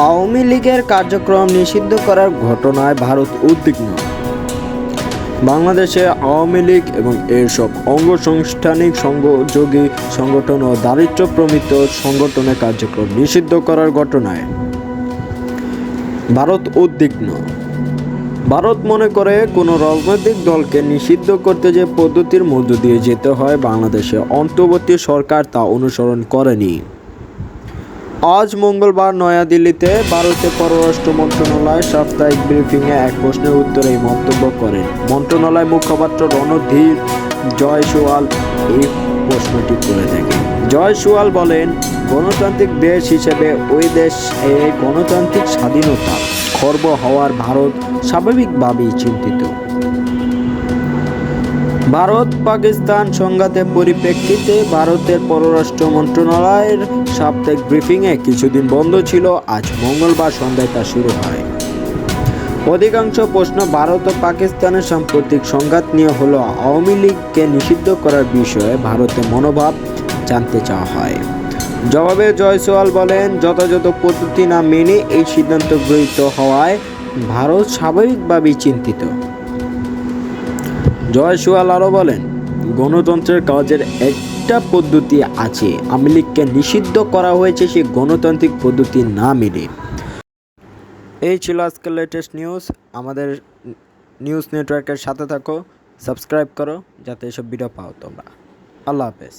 আওয়ামী লীগের কার্যক্রম নিষিদ্ধ করার ঘটনায় ভারত উদ্বিগ্ন। বাংলাদেশে আওয়ামী লীগ এবং এর সব অঙ্গসংস্থানিক সংযোগী সংগঠন ও দারিদ্র্য প্রমিত সংগঠনের কার্যক্রম নিষিদ্ধ করার ঘটনায় ভারত উদ্বিগ্ন। ভারত মনে করে কোনো রাজনৈতিক দলকে নিষিদ্ধ করতে যে পদ্ধতির মধ্য দিয়ে যেতে হয় বাংলাদেশে অন্তর্বর্তী সরকার তা অনুসরণ করেনি। আজ মঙ্গলবার নয়াদিল্লিতে ভারতের পররাষ্ট্র মন্ত্রণালয় সাপ্তাহিক ব্রিফিংয়ে এক প্রশ্নের উত্তরে এই মন্তব্য করেন। মন্ত্রণালয় মুখপাত্র রণধীর জয়সওয়াল এই প্রশ্নটি তুলে থাকেন জয়সওয়াল বলেন, গণতান্ত্রিক দেশ হিসেবে ওই দেশে গণতান্ত্রিক স্বাধীনতা, খর্ব হওয়ার ভারত স্বাভাবিকভাবেই চিন্তিত। ভারত পাকিস্তান সংঘাতের পরিপ্রেক্ষিতে ভারতের পররাষ্ট্র মন্ত্রণালয়ের সাপ্তাহিক ব্রিফিংয়ে কিছুদিন বন্ধ ছিল। আজ মঙ্গলবার সন্ধ্যায় তা শুরু হয়। অধিকাংশ প্রশ্ন ভারত ও পাকিস্তানের সাম্প্রতিক সংঘাত নিয়ে হলো আওয়ামী লীগকে নিষিদ্ধ করার বিষয়ে ভারতের মনোভাব জানতে চাওয়া হয়। জবাবে জয়সওয়াল বলেন, যথাযথ পদ্ধতি না মেনে এই সিদ্ধান্ত গৃহীত হওয়ায় ভারত স্বাভাবিকভাবেই চিন্তিত। জয়সওয়াল আরও বলেন, গণতন্ত্রের কাজের একটা পদ্ধতি আছে। আওয়ামী লীগকে নিষিদ্ধ করা হয়েছে সে গণতান্ত্রিক পদ্ধতি না মেনে। এই ছিল আজকের লেটেস্ট নিউজ আমাদের নিউজ নেটওয়ার্কের সাথে থাকো সাবস্ক্রাইব করো, যাতে এসব ভিডিও পাও তোমরা। আল্লাহ হাফেজ।